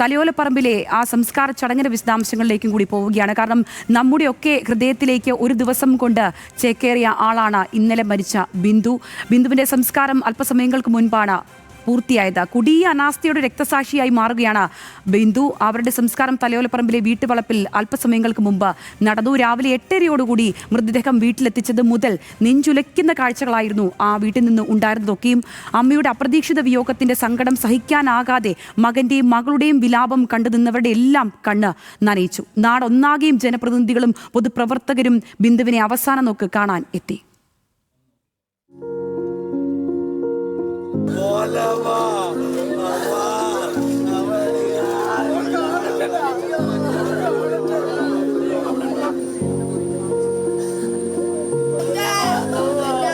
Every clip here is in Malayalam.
തലയോലപ്പറമ്പിലെ ആ സംസ്കാര ചടങ്ങിന്റെ വിശദാംശങ്ങളിലേക്കും കൂടി പോവുകയാണ്. കാരണം നമ്മുടെയൊക്കെ ഹൃദയത്തിലേക്ക് ഒരു ദിവസം കൊണ്ട് ചേക്കേറിയ ആളാണ് ഇന്നലെ മരിച്ച ബിന്ദു. ബിന്ദുവിന്റെ സംസ്കാരം അല്പസമയങ്ങൾക്ക് മുൻപാണ് പൂർത്തിയായത്. കുടിയ അനാസ്ഥയുടെ രക്തസാക്ഷിയായി മാറുകയാണ് ബിന്ദു. അവരുടെ സംസ്കാരം തലയോലപ്പറമ്പിലെ വീട്ടുവളപ്പിൽ അല്പസമയങ്ങൾക്ക് മുമ്പ് നടന്നു. രാവിലെ എട്ടരയോടുകൂടി മൃതദേഹം വീട്ടിലെത്തിച്ചത് മുതൽ നെഞ്ചുലയ്ക്കുന്ന കാഴ്ചകളായിരുന്നു ആ വീട്ടിൽ നിന്ന് ഉണ്ടായിരുന്നതൊക്കെയും. അമ്മയുടെ അപ്രതീക്ഷിത വിയോഗത്തിന്റെ സങ്കടം സഹിക്കാനാകാതെ മകന്റെയും മകളുടെയും വിലാപം കണ്ടു നിന്നവരുടെ എല്ലാം കണ്ണ് നനയിച്ചു. നാടൊന്നാകെയും ജനപ്രതിനിധികളും പൊതുപ്രവർത്തകരും ബിന്ദുവിനെ അവസാന നോക്ക് കാണാൻ എത്തി.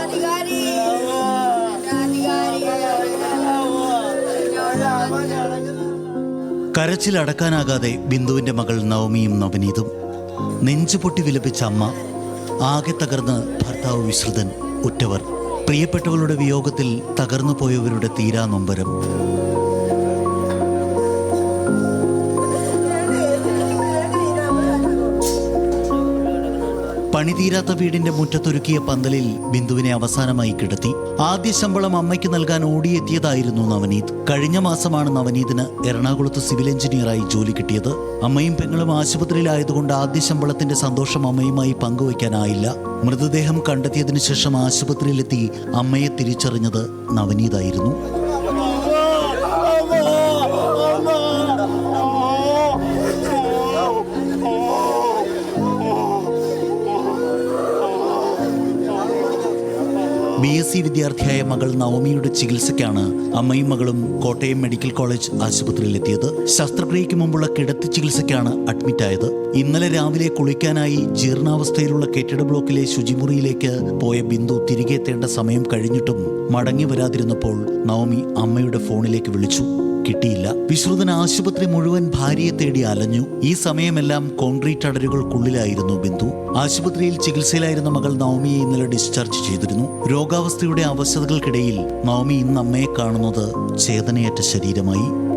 അധികാരി കരച്ചിലടക്കാനാകാതെ ബിന്ദുവിന്റെ മകൾ നവമിയും നവനീതും നെഞ്ചുപൊട്ടി വിലപിച്ച അമ്മ ആകെ തകർന്ന് ഭർത്താവ് വിശ്രുതൻ ഉറ്റവർ. പ്രിയപ്പെട്ടവളുടെ വിയോഗത്തിൽ തകർന്നു പോയവരുടെ തീരാ നൊമ്പരം പണിതീരാത്ത വീടിന്റെ മുറ്റത്തൊരുക്കിയ പന്തലിൽ ബിന്ദുവിനെ അവസാനമായി കിടത്തി. ആദ്യ ശമ്പളം അമ്മയ്ക്ക് നൽകാൻ ഓടിയെത്തിയതായിരുന്നു നവനീത്. കഴിഞ്ഞ മാസമാണ് നവനീതിന് എറണാകുളത്ത് സിവിൽ എഞ്ചിനീയറായി ജോലി കിട്ടിയത്. അമ്മയും പെങ്ങളും ആശുപത്രിയിലായതുകൊണ്ട് ആദ്യ ശമ്പളത്തിന്റെ സന്തോഷം അമ്മയുമായി പങ്കുവയ്ക്കാനായില്ല. മൃതദേഹം കണ്ടെത്തിയതിനു ശേഷം ആശുപത്രിയിലെത്തി അമ്മയെ തിരിച്ചറിഞ്ഞത് നവനീതായിരുന്നു. ബി എസ് സി വിദ്യാർത്ഥിയായ മകൾ നവമിയുടെ ചികിത്സയ്ക്കാണ് അമ്മയും മകളും കോട്ടയം മെഡിക്കൽ കോളേജ് ആശുപത്രിയിലെത്തിയത്. ശസ്ത്രക്രിയയ്ക്ക് മുമ്പുള്ള കിടത്തി ചികിത്സയ്ക്കാണ് അഡ്മിറ്റായത്. ഇന്നലെ രാവിലെ കുളിക്കാനായി ജീർണാവസ്ഥയിലുള്ള കെട്ടിട ബ്ലോക്കിലെ ശുചിമുറിയിലേക്ക് പോയ ബിന്ദു തിരികെ എത്തേണ്ട സമയം കഴിഞ്ഞിട്ടും മടങ്ങി വരാതിരുന്നപ്പോൾ നവമി അമ്മയുടെ ഫോണിലേക്ക് വിളിച്ചു. കിട്ടിയില്ല. വിശ്രുതൻ ആശുപത്രി മുഴുവൻ ഭാര്യയെ തേടി അലഞ്ഞു. ഈ സമയമെല്ലാം കോൺക്രീറ്റ് അടരുകൾക്കുള്ളിലായിരുന്നു ബിന്ദു. ആശുപത്രിയിൽ ചികിത്സയിലായിരുന്ന മകൾ നവമിയെ ഇന്നലെ ഡിസ്ചാർജ് ചെയ്തിരുന്നു. രോഗാവസ്ഥയുടെ അവശതകൾക്കിടയിൽ നവമി ഇന്ന് അമ്മയെ കാണുന്നത് ചേതനയേറ്റ ശരീരമായി.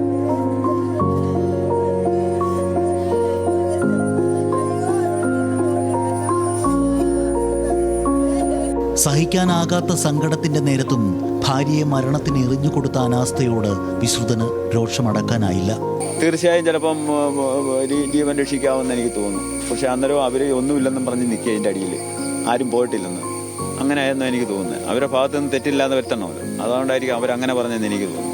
സഹിക്കാനാകാത്ത സങ്കടത്തിന്റെ നേരത്തും ഭാര്യയെ മരണത്തിന് എറിഞ്ഞു കൊടുത്ത അനാസ്ഥയോട് വിശ്രുതന് രോഷമടക്കാനായില്ല. തീർച്ചയായും ചിലപ്പം ജീവൻ രക്ഷിക്കാമെന്ന് എനിക്ക് തോന്നുന്നു പക്ഷെ അന്നേരം അവർ ഒന്നുമില്ലെന്നും പറഞ്ഞ് നിൽക്കുക അതിന്റെ അടിയിൽ. ആരും പോയിട്ടില്ലെന്ന്. അങ്ങനെയായിരുന്നു എനിക്ക് തോന്നുന്നത്. അവരുടെ ഭാഗത്ത് നിന്ന് തെറ്റില്ലാന്ന് വരുത്തണമല്ലോ അതുകൊണ്ടായിരിക്കും അവരങ്ങനെ പറഞ്ഞെന്ന് എനിക്ക് തോന്നുന്നു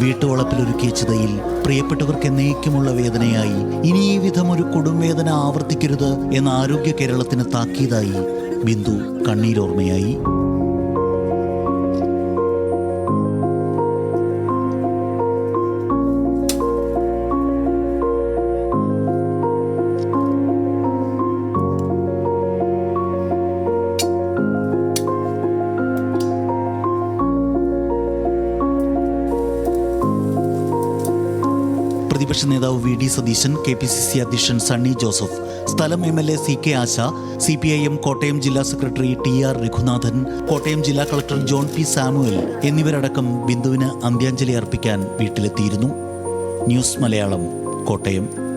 വീട്ടുവളപ്പിൽ വീട്ടുവളപ്പിലൊരുക്കിയ ചിതയിൽ പ്രിയപ്പെട്ടവർക്ക് എന്നേക്കുമുള്ള വേദനയായി ഇനി ഈ വിധം ഒരു കൊടുംവേദന ആവർത്തിക്കരുത് എന്ന ആരോഗ്യ കേരളത്തിന് താക്കീതായി ബിന്ദു കണ്ണീരോർമ്മയായി. പ്രതിപക്ഷ നേതാവ് V D Satheesan K P C C അധ്യക്ഷൻ സണ്ണി ജോസഫ് സ്ഥലം M L A C K Asha C P I M Kottayam ജില്ലാ secretary T R Raghunathan Kottayam ജില്ലാ കളക്ടർ ജോൺ പി സാമുവൽ എന്നിവരടക്കം ബിന്ദുവിന് അന്ത്യാഞ്ജലി അർപ്പിക്കാൻ വീട്ടിലെത്തിയിരുന്നു. ന്യൂസ് മലയാളം കോട്ടയം.